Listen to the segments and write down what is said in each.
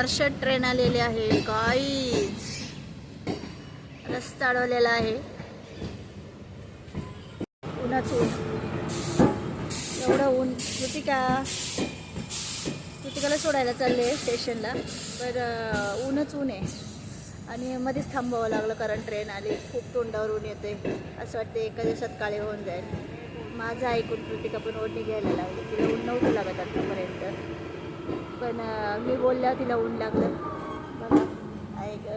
Marshal train आलेली आहे guys रस्ता अडवलेला आहे. उन्हाच ऊन. एवढं ऊन. कृतिका कृतिकाला सोडायला चालले स्टेशनला तर ऊनच ऊन आहे. आणि मध्येच थांबावं लागलं कारण ट्रेन आली. खूप तोंडावर ऊन येते असं वाटते एका दिवसात काळे होऊन जाईल. माझं ऐकून कृतिका पण ओढणी घ्यायला लागली. तिला ऊन नव्हतं लागत आतापर्यंत. पण मी बोलल्या तिला ऊन लागलं. बघा ऐक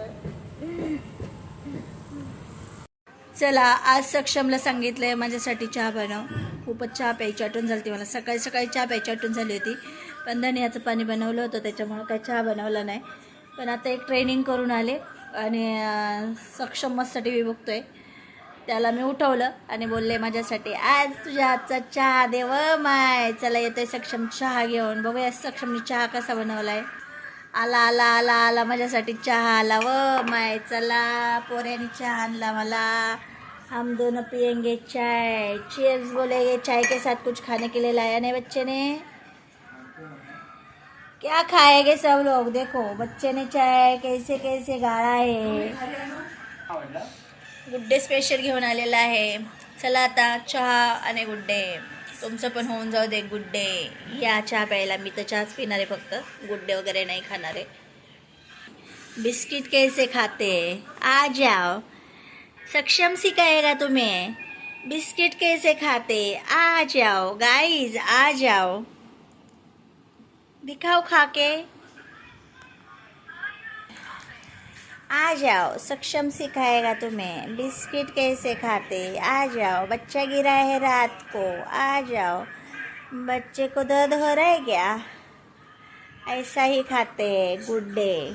चला आज सक्षमला सांगितलं आहे माझ्यासाठी चहा बनव. खूपच चहा प्यायची आठवण झाली होती मला. सकाळी सकाळी चहा प्यायची आठवण झाली होती. पण धनियाचं पाणी बनवलं होतं त्याच्यामुळं काही चहा बनवला नाही. पण आता एक ट्रेनिंग करून आले आणि सक्षम मस्त टी व्ही आहे त्याला मी उठवलं आणि बोलले माझ्यासाठी आज तुझ्या हातचा चहा देव माय. चला येतोय सक्षम चहा घेऊन. बघूया सक्षमनी चहा कसा बनवलाय. आला आला आला आला माझ्यासाठी चहा आला व माय. चला पोऱ्याने चहा आणला मला. हम दोनों पियेंगे चाय. चीयर्स बोलेंगे चाय के साथ कुछ खाने के लिए लाया नहीं बच्चे ने? क्या खाएंगे सब लोग? देखो बच्चे ने चाय कैसे कैसे गाळा है। गुड्डे स्पेशल घेऊन आलेला आहे. चला आता चहा आणि गुड्डे. तुमचं पण होऊन जाऊ दे गुड्डे. या चहा प्यायला. मी तर चहाच पिणार आहे फक्त. गुड्डे वगैरे नाही खाणार आहे. बिस्किट कैसे खाते? आ जाओ. सक्षम सिखाएगा तुम्हें. बिस्किट कैसे खाते? आ जाओ. गाइस आ जाओ. दिखाओ खा के आ जाओ, सक्षम सिखाएगा तुम्हें। बिस्किट कैसे खाते? आ जाओ, बच्चा गिरा है रात को। आ जाओ, बच्चे को दर्द हो रहा है क्या? ऐसा ही खाते हैं गुड डे